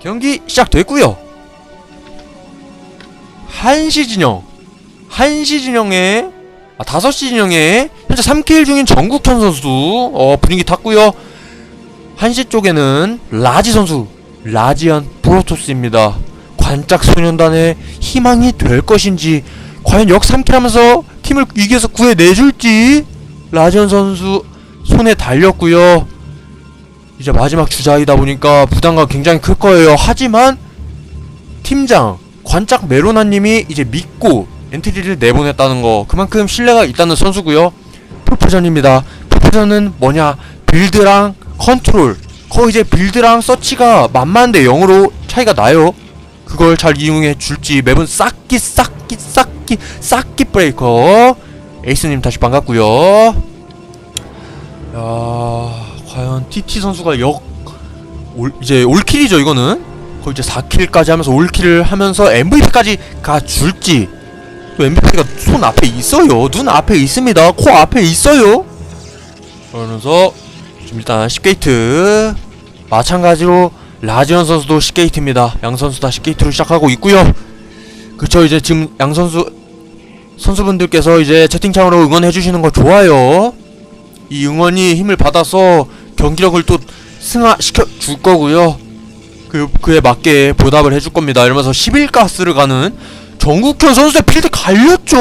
경기 시작됐고요. 한시 진영 한시 진영에 아 5시 진영에 현재 3킬 중인 정국현 선수 어 분위기 탔고요. 한시 쪽에는 라지 선수 라지안 프로토스입니다. 관짝 소년단의 희망이 될 것인지 과연 역 3킬 하면서 팀을 위기에서 구해내줄지 라지안 선수 손에 달렸고요 이제 마지막 주자이다 보니까 부담감 굉장히 클 거예요. 하지만 팀장 관짝 메로나님이 이제 믿고 엔트리를 내보냈다는 거 그만큼 신뢰가 있다는 선수고요. 프로페전입니다. 프로페전은 뭐냐 빌드랑 컨트롤 거의 이제 빌드랑 서치가 만만한데 0으로 차이가 나요. 그걸 잘 이용해 줄지 맵은 싹기 싹기 싹기 싹기 브레이커 에이스님 다시 반갑고요. 야 과연 TT 선수가 역 올, 이제 올킬이죠 이거는? 거의 이제 4킬까지 하면서 올킬을 하면서 MVP까지 가줄지. 또 MVP가 손 앞에 있어요. 눈 앞에 있습니다. 코 앞에 있어요. 그러면서 지금 일단 10게이트. 마찬가지로 라지언 선수도 10게이트입니다. 양 선수 다 10게이트로 시작하고 있고요. 그쵸 이제 지금 양 선수 선수분들께서 이제 채팅창으로 응원해주시는 거 좋아요. 이 응원이 힘을 받아서 경기력을 또 승화시켜 줄 거고요. 그 그에 맞게 보답을 해줄 겁니다. 이러면서 11가스를 가는 정국현 선수의 필드 갈렸죠?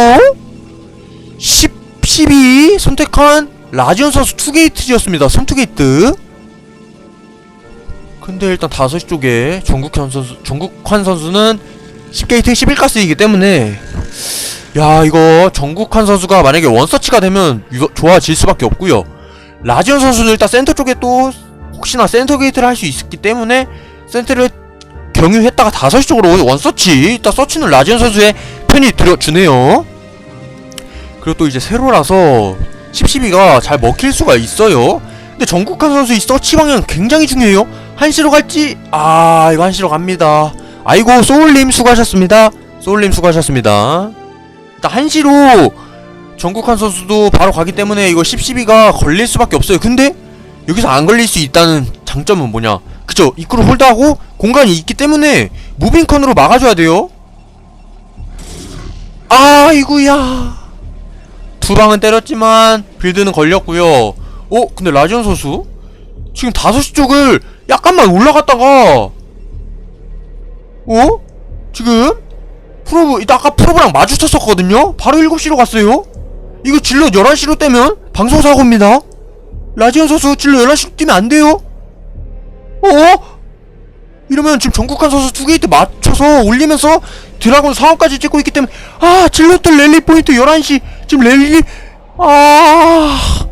10, 12 선택한 라지온 선수 투게이트였습니다. 선투게이트. 근데 일단 5시 쪽에 정국현 선수, 정국환 선수는 10게이트 11가스이기 때문에 야 이거 정국환 선수가 만약에 원서치가 되면 좋아질 수밖에 없고요 라지온 선수는 일단 센터 쪽에 또 혹시나 센터 게이트를 할 수 있었기 때문에 센터를 경유했다가 5시 쪽으로 원서치 일단 서치는 라지온 선수의 편이 들어주네요. 그리고 또 이제 세로라서 1012가 잘 먹힐 수가 있어요. 근데 정국환 선수 이 서치 방향 굉장히 중요해요. 한시로 갈지? 아 이거 한시로 갑니다. 아이고 소울님 수고하셨습니다. 소울님 수고하셨습니다. 일단 한시로 정국환 선수도 바로 가기 때문에 이거 10-12가 걸릴 수밖에 없어요. 근데 여기서 안 걸릴 수 있다는 장점은 뭐냐? 그쵸? 입구를 홀드하고 공간이 있기 때문에 무빙컨으로 막아줘야 돼요. 아이구야. 두 방은 때렸지만 빌드는 걸렸고요. 어? 근데 라지온 선수? 지금 5시 쪽을 약간만 올라갔다가 어? 지금? 프로브 이따 아까 프로브랑 마주쳤었거든요? 바로 7시로 갔어요? 이거 진로 11시로 떼면 방송사고입니다 라지온 선수 진로 11시로 뛰면 안 돼요? 어? 이러면 지금 정국한 선수 두 게이트 맞춰서 올리면서 드라곤 상황까지 찍고 있기 때문에 아 진로들 랠리 포인트 11시 지금 랠리 아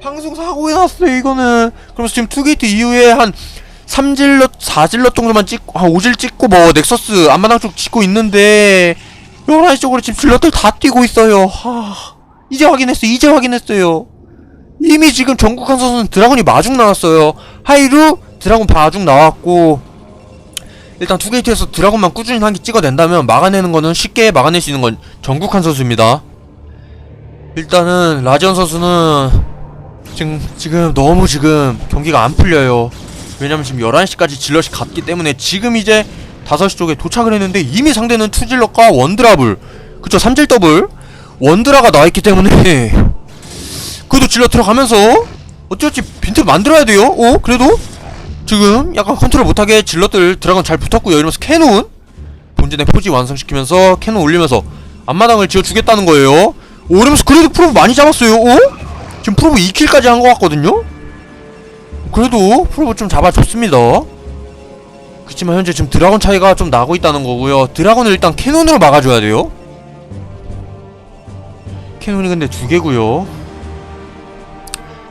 방송 사고에 났어요 이거는 그래서 지금 투게이트 이후에 한 3질럿 4질럿 정도만 찍고 한 5질 찍고 뭐 넥서스 앞마당 쪽 찍고 있는데 11시 쪽으로 지금 질럿들 다 뛰고 있어요. 하... 이제 확인했어요. 이제 확인했어요. 이미 지금 정국한 선수는 드라곤이 마중 나왔어요. 하이루 드라곤 바중 나왔고 일단 투게이트에서 드라곤만 꾸준히 한 개 찍어낸다면 막아내는 거는 쉽게 막아낼 수 있는 건 정국한 선수입니다. 일단은 라지언 선수는 지금 지금 너무 지금 경기가 안 풀려요. 왜냐면 지금 11시까지 질럿이 갔기 때문에 지금 이제 5시 쪽에 도착을 했는데 이미 상대는 투질럿과 원드랍을 그쵸 3질 더블. 원드라가 나와있기 때문에 그래도 질럿 들어가면서 어찌어찌 빈틈 만들어야 돼요. 어? 그래도 지금 약간 컨트롤 못하게 질럿들 드라곤 잘 붙었고요. 이러면서 캐논. 본진의 포지 완성시키면서 캐논 올리면서 앞마당을 지어주겠다는 거예요. 오 이러면서 그래도 프로브 많이 잡았어요. 어? 지금 프로브 2킬까지 한 것 같거든요. 그래도 프로브 좀 잡아줬습니다 그치만 현재 지금 드라곤 차이가 좀 나고 있다는 거고요. 드라곤을 일단 캐논으로 막아줘야 돼요. 캐논이 근데 두 개고요.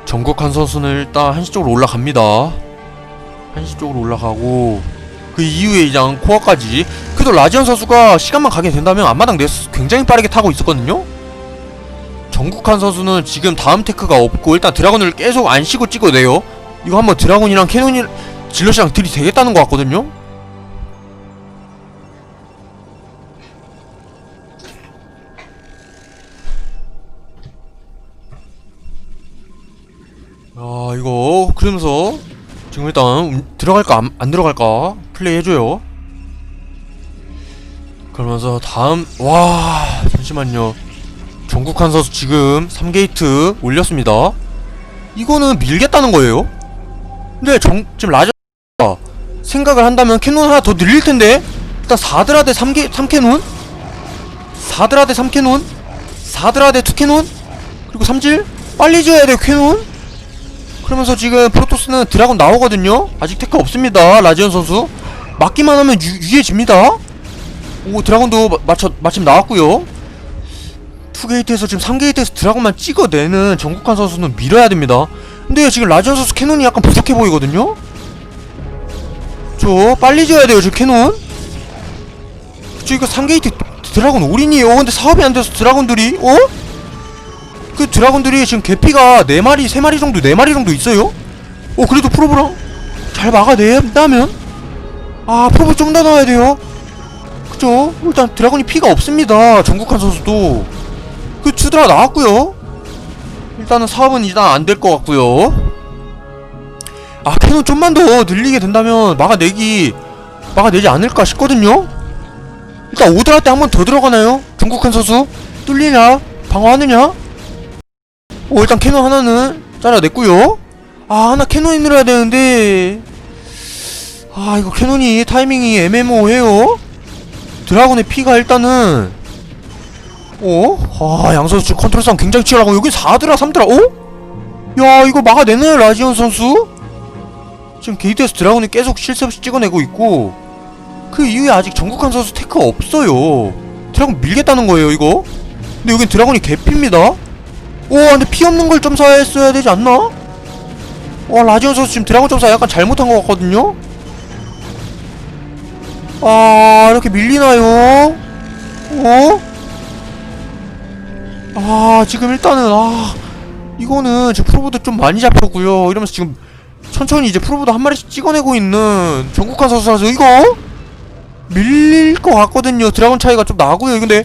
정국한 선수는 일단 한시 쪽으로 올라갑니다. 한시 쪽으로 올라가고 그 이후에 이제 코어까지. 그래도 라지언 선수가 시간만 가게 된다면 앞마당 넥스 굉장히 빠르게 타고 있었거든요. 정국한 선수는 지금 다음 테크가 없고 일단 드라곤을 계속 안 쉬고 찍어내요. 이거 한번 드라곤이랑 캐논이 질럿이랑 딜이 되겠다는 것 같거든요? 아 이거 그러면서 지금 일단 음, 들어갈까 안, 안 들어갈까 플레이 해줘요. 그러면서 다음 와 잠시만요. 전국한 선수 지금 3게이트 올렸습니다. 이거는 밀겠다는 거예요? 근데 정, 지금 라자 생각을 한다면 캐논 하나 더 늘릴 텐데? 일단 4드라 대 3개 3캐논? 4드라 대 3캐논? 4드라 대 2캐논? 그리고 3질? 빨리 지어야 돼요 캐논. 그러면서 지금 프로토스는 드라곤 나오거든요? 아직 테크 없습니다 라지언 선수. 맞기만 하면 유, 유해집니다. 오 드라곤도 마, 마쳐, 마침 나왔고요. 2게이트에서 지금 3게이트에서 드라곤만 찍어내는 정국한 선수는 밀어야 됩니다. 근데 지금 라지언 선수 캐논이 약간 부족해 보이거든요 저 빨리 지어야 돼요 지금 캐논. 그쵸 이거 3게이트 드라곤 올인이에요. 근데 사업이 안 돼서 드라곤들이 어? 그 드라곤들이 지금 개피가 4마리 3마리 정도 4마리 정도 있어요? 어 그래도 프로브랑 잘 막아낸다면? 아 프로브 좀 더 넣어야 돼요. 그쵸? 일단 드라곤이 피가 없습니다 전국한 선수도. 그 투드라 나왔고요. 일단은 사업은 일단 안 될 것 같고요 아 캐논 좀만 더 늘리게 된다면 막아내기 막아내지 않을까 싶거든요 일단 오드라 때 한 번 더 들어가나요? 전국한 선수 뚫리냐? 방어하느냐? 오 일단 캐논 하나는 잘라냈고요 아 하나 캐논이 늘어야 되는데 아 이거 캐논이 타이밍이 애매모호해요 드라곤의 피가 일단은 어? 아 양선수 지금 컨트롤 싸움 굉장히 치열하고 여기 4드라 3드라 어? 야 이거 막아내네 라지온 선수 지금 게이트에서 드라곤이 계속 실수 없이 찍어내고 있고 그 이후에 아직 전국한 선수 테크 없어요 드라곤 밀겠다는 거예요 이거 근데 여긴 드라곤이 개피입니다 오 근데 피 없는 걸 점사했어야 되지 않나? 와 라지온 선수 지금 드라곤 점사 약간 잘못한 것 같거든요? 아 이렇게 밀리나요? 어? 아 지금 일단은 아 이거는 지금 프로보드 좀 많이 잡혔고요 이러면서 지금 천천히 이제 프로보드 한 마리씩 찍어내고 있는 전국한 선수라서 이거? 밀릴 것 같거든요. 드라곤 차이가 좀 나고요. 근데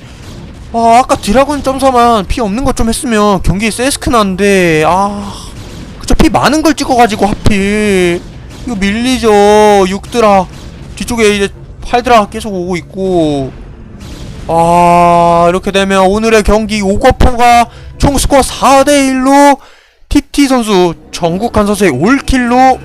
아 아까 드라곤 점사만 피 없는 것 좀 했으면 경기에 세스크 난데 아 그쵸. 피 많은 걸 찍어가지고 하필. 이거 밀리죠. 6드라. 뒤쪽에 이제 8드라 계속 오고 있고. 아 이렇게 되면 오늘의 경기 오거포가 총 스코어 4대 1로 TT 선수 정국한 선수의 올킬로